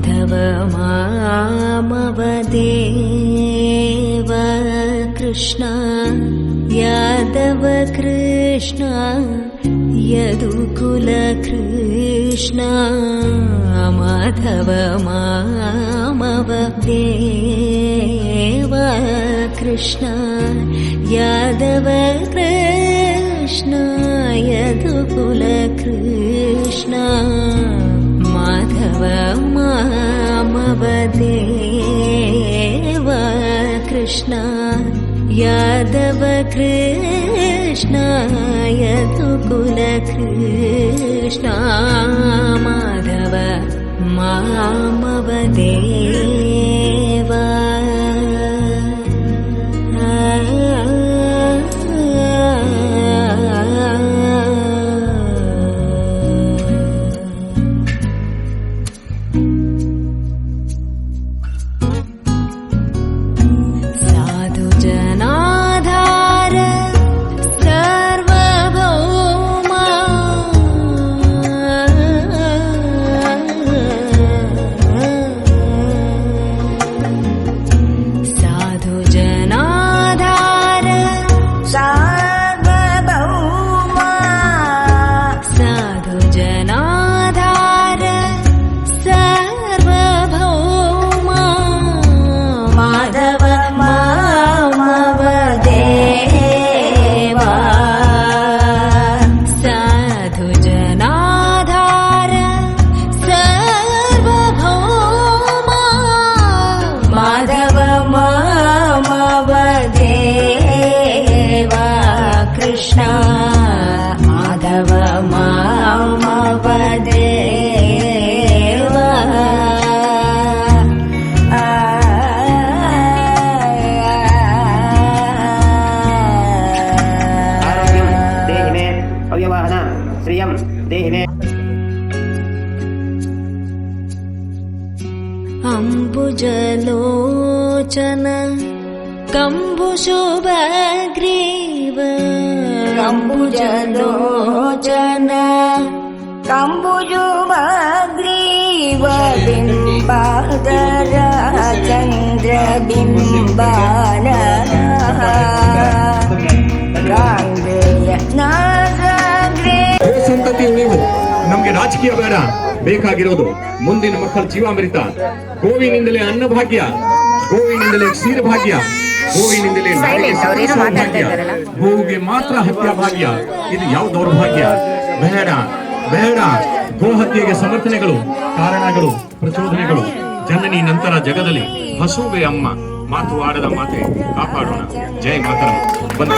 माधव मामवदेव कृष्ण यादव कृष्ण यदुकुलकृष्ण माधव मामवदेव कृष्ण यादव कृष्ण यदुकुलकृष्ण कृष्णा यादव कृष्णाय तु माधव मामवदे। மாதவ மாமபதே ஸ்ரீயம் தேகினே अम्बुजलोचन कम्बुशुभग्रीव ಕಂಬುಜನೋಚನ ಕಂಬುಜುಮಗ್ರೀವ ಬಿಂಬಾದರ ಚಂದ್ರ ಬಿಂಬಾನ ನಮಗೆ ನೀವು. ನಮ್ಗೆ ರಾಜಕೀಯ ಬೇಡ. ಬೇಕಾಗಿರೋದು ಮುಂದಿನ ಮಕ್ಕಳ ಜೀವಾಮೃತ. ಗೋವಿನಿಂದಲೇ ಅನ್ನಭಾಗ್ಯ. ಗೋವಿನಿಂದಲೇ ಕ್ಷೀರಭಾಗ್ಯ. ಹೂವಿನಿಂದಲೇ ಹೂವಿಗೆ ಮಾತ್ರ ಹತ್ಯೆ ಭಾಗ್ಯ. ಇದು ಯಾವ ದೌರ್ಭಾಗ್ಯ? ಬೇಡ ಬೇಡ. ಗೋ ಹತ್ಯೆಗೆ ಸಮರ್ಥನೆಗಳು ಕಾರಣಗಳು ಪ್ರಚೋದನೆಗಳು. ಜನನಿ ನಂತರ ಜಗದಲ್ಲಿ ಹಸುವೆ ಅಮ್ಮ. ಮಾತು ಆಡದ ಮಾತೆ ಕಾಪಾಡೋಣ. ಜಯ ಮಾತರ. ಬಂದ